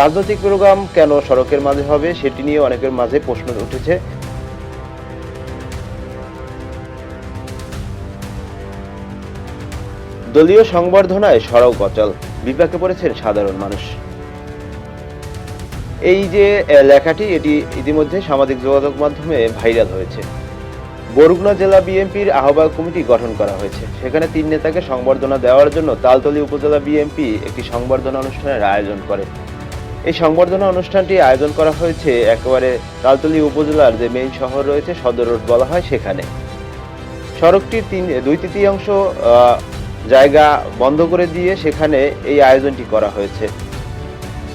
রাজনৈতিক প্রোগ্রাম কেন সড়কের মাঝে হবে সেটি নিয়ে অনেকের মাঝে প্রশ্ন উঠেছে। দলীয় সংবর্ধনায় সড়ক অচল, বিপাকে পড়েছেন সাধারণ মানুষ। এই যে লেখাটি, এটি ইতিমধ্যে সামাজিক যোগাযোগ মাধ্যমে ভাইরাল হয়েছে। বরগুনা জেলা বিএনপির আহ্বায়ক কমিটি গঠন করা হয়েছে। সেখানে তিন নেতাকে সংবর্ধনা দেওয়ার জন্য তালতলী উপজেলা বিএনপি একটি সংবর্ধনা অনুষ্ঠানের আয়োজন করে। এই সংবর্ধনা অনুষ্ঠানটি আয়োজন করা হয়েছে একেবারে তালতলী উপজেলার যে মেইন শহর রয়েছে, সদর রোড বলা হয় সেখানে। সড়কটির তিন, দুই তৃতীয়াংশ জায়গা বন্ধ করে দিয়ে সেখানে এই আয়োজনটি করা হয়েছে।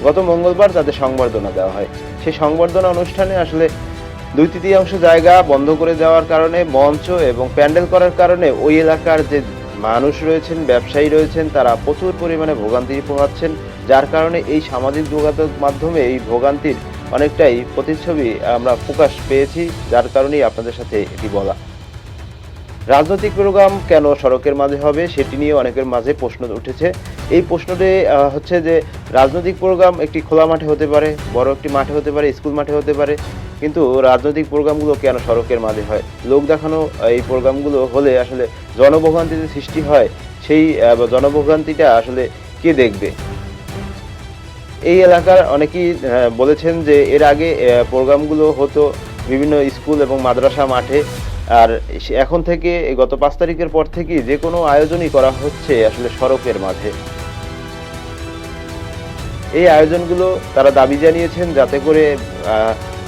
গত মঙ্গলবার তাদের সংবর্ধনা দেওয়া হয়। সেই সংবর্ধনা অনুষ্ঠানে আসলে দুই তৃতীয়াংশ জায়গা বন্ধ করে দেওয়ার কারণে মঞ্চ এবং প্যান্ডেল করার কারণে ওই এলাকার যে মানুষ রয়েছেন, ব্যবসায়ী রয়েছেন, তারা প্রচুর পরিমাণে ভোগান্তি পোহাচ্ছেন, যার কারণে এই সামাজিক যোগাযোগ মাধ্যমে এই ভোগান্তির অনেকটাই প্রতিচ্ছবি আমরা প্রকাশ পেয়েছি, যার কারণেই আপনাদের সাথে এটি বলা। রাজনৈতিক প্রোগ্রাম কেন সড়কের মাঝে হবে, সেটি নিয়ে অনেকের মাঝে প্রশ্ন উঠেছে। এই প্রশ্নটি হচ্ছে যে, রাজনৈতিক প্রোগ্রাম একটি খোলা মাঠে হতে পারে, বড় একটি মাঠে হতে পারে, স্কুল মাঠে হতে পারে কিন্তু রাজনৈতিক প্রোগ্রামগুলো কেন সড়কের মাঝে হয়? লোক দেখানো এই প্রোগ্রামগুলো হলে আসলে জনভোগান্তি যে সৃষ্টি হয়, সেই জনভোগান্তিটা আসলে কে দেখবে? এই এলাকার অনেকেই বলেছেন যে এর আগে প্রোগ্রামগুলো হতো বিভিন্ন স্কুল এবং মাদ্রাসা মাঠে। আর এখন থেকে গত পাঁচ তারিখের পর থেকে যে কোনো আয়োজনই করা হচ্ছে আসলে সড়কের মাঝে। এই আয়োজনগুলো তারা দাবি জানিয়েছেন যাতে করে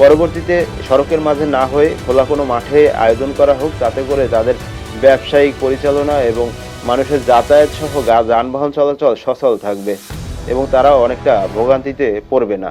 পরবর্তীতে সড়কের মাঝে না হয়ে খোলা কোনো মাঠে আয়োজন করা হোক, তাতে করে তাদের ব্যবসায়িক পরিচালনা এবং মানুষের যাতায়াত সহ যানবাহন চলাচল সচল থাকবে এবং তারা অনেকটা ভোগান্তিতে পড়বে না।